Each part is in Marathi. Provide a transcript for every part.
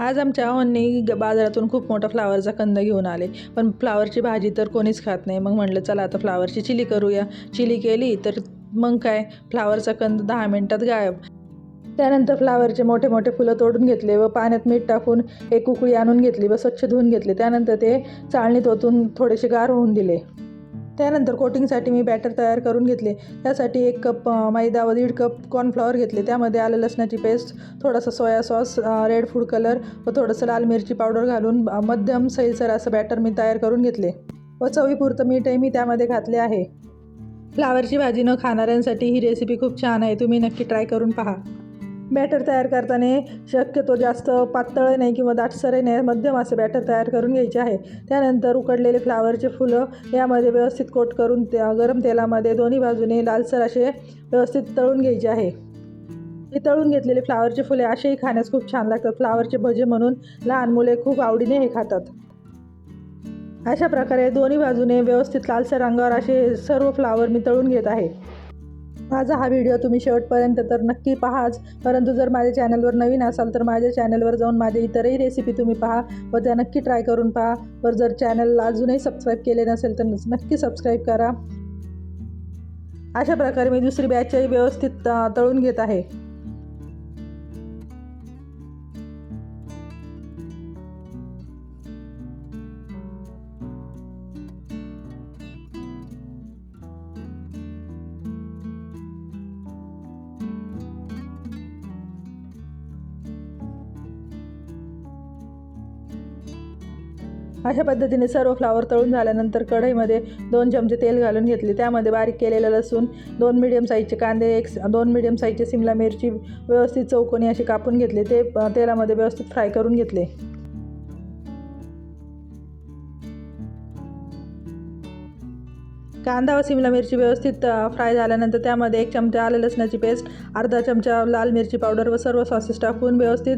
आज आमच्या अहोंनी ग बाजारातून खूप मोठा फ्लावरचा कंद घेऊन आले. पण फ्लावरची भाजी तर कोणीच खात नाही. मग म्हटलं चला आता फ्लावरची चिली करूया. चिली केली तर मग काय? फ्लावरचा कंद दहा मिनटात गायब. त्यानंतर फ्लावरचे मोठे मोठे फुलं तोडून घेतले व पाण्यात मीठ टाकून एक उकळी आणून घेतली व स्वच्छ धुवून घेतले. त्यानंतर ते चाळणीत ओतून थोडेसे गार होऊन दिले. त्यानंतर कोटिंगसाठी मी बॅटर तयार करून घेतले. त्यासाठी एक कप मैदा व दीड कप कॉर्नफ्लॉवर घेतले. त्यामध्ये आलं लसणाची पेस्ट थोडासा soya sauce red food colour व थोडंसं लाल मिरची पावडर घालून मध्यम सैलसर असं बॅटर मी तयार करून घेतले. व चवीपुरतं मीठही मी त्यामध्ये घातले आहे. फ्लावरची भाजी न खाणाऱ्यांसाठी ही रेसिपी खूप छान आहे. तुम्ही नक्की ट्राय करून पहा. बॅटर तयार करताना शक्यतो जास्त पातळ नाही किंवा दाटसरही नाही मध्यम असे बॅटर तयार करून घ्यायचे आहे. त्यानंतर उकडलेले फ्लावरचे फुलं यामध्ये व्यवस्थित कोट करून त्या गरम तेलामध्ये दोन्ही बाजूने लालसर असे व्यवस्थित तळून घ्यायचे आहे. हे तळून घेतलेले फ्लावरचे फुले असेही खाण्यास खूप छान लागतात. फ्लावरचे भजे म्हणून लहान मुले खूप आवडीने हे खातात. अशा प्रकारे दोन्ही बाजूने व्यवस्थित लालसर रंगावर असे सर्व फ्लावर मी तळून घेत आहे. माझा हा व्हिडिओ तुम्ही शेवटपर्यंत तर नक्की पहाच. परंतु जर माझ्या चॅनलवर नवीन असाल तर माझ्या चॅनलवर जाऊन माझे इतरही रेसिपी तुम्ही पहा व त्या नक्की ट्राय करून पहा. व जर चॅनलला अजूनही सबस्क्राईब केले नसेल तर नक्की सबस्क्राईब करा. अशा प्रकारे मी दुसरी बॅचही व्यवस्थित तळून घेत आहे. अशा पद्धतीने सर्व फ्लावर तळून झाल्यानंतर कढईमध्ये दोन चमचे तेल घालून घेतले. त्यामध्ये बारीक केलेलं लसूण दोन मिडियम साईजचे कांदे एक दोन मिडियम साईजचे सिमला मिरची व्यवस्थित चौकोनी अशी कापून घेतले. ते तेलामध्ये व्यवस्थित फ्राय करून घेतले. कांदा व सिमला मिरची व्यवस्थित फ्राय झाल्यानंतर त्यामध्ये एक चमचा आलं लसणाची पेस्ट अर्धा चमचा लाल मिरची पावडर व सर्व सॉसेस टाकून व्यवस्थित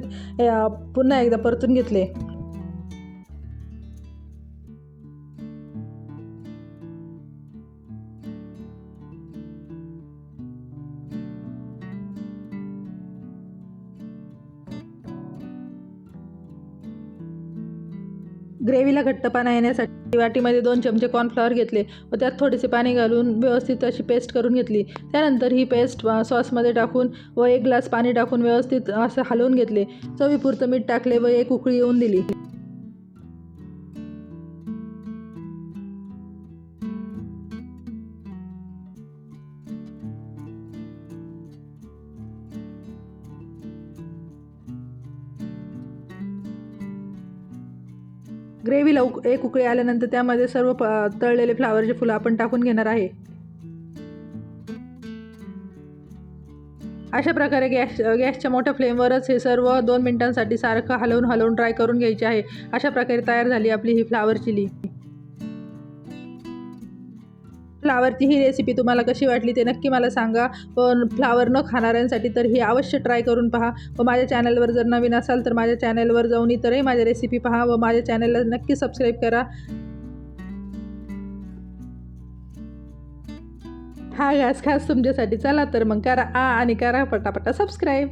पुन्हा एकदा परतून घेतले. ग्रेव्हीला घट्टपणा येण्यासाठी वाटीमध्ये दोन चमचे कॉर्नफ्लॉवर घेतले व त्यात थोडेसे पाणी घालून व्यवस्थित अशी पेस्ट करून घेतली. त्यानंतर ही पेस्ट सॉसमध्ये टाकून व एक ग्लास पाणी टाकून व्यवस्थित असं हलवून घेतले. चवीपुरतं मीठ टाकले व एक उकळी येऊन दिली. ग्रेव्हीला उक एक उकळी आल्यानंतर त्यामध्ये सर्व प तळलेले फ्लावरचे फुलं आपण टाकून घेणार आहे. अशा प्रकारे गॅस गॅसच्या मोठ्या फ्लेमवरच हे सर्व दोन मिनिटांसाठी सारखं हलवून हलवून ट्राय करून घ्यायचे आहे. अशा प्रकारे तयार झाली आपली ही फ्लावर चिली फ्लावरची ही रेसिपी तुम्हाला कशी वाटली ते नक्की मला सांगा. पण फ्लावर न खाणाऱ्यांसाठी तर ही अवश्य ट्राय करून पहा. व माझ्या चॅनलवर जर नवीन असाल तर माझ्या चॅनलवर जाऊन इतरही माझ्या रेसिपी पहा व माझ्या चॅनलला नक्की सबस्क्राईब करा. हा घास खास तुमच्यासाठी. चला तर मग करा. आ आणि करा पटापटा सबस्क्राईब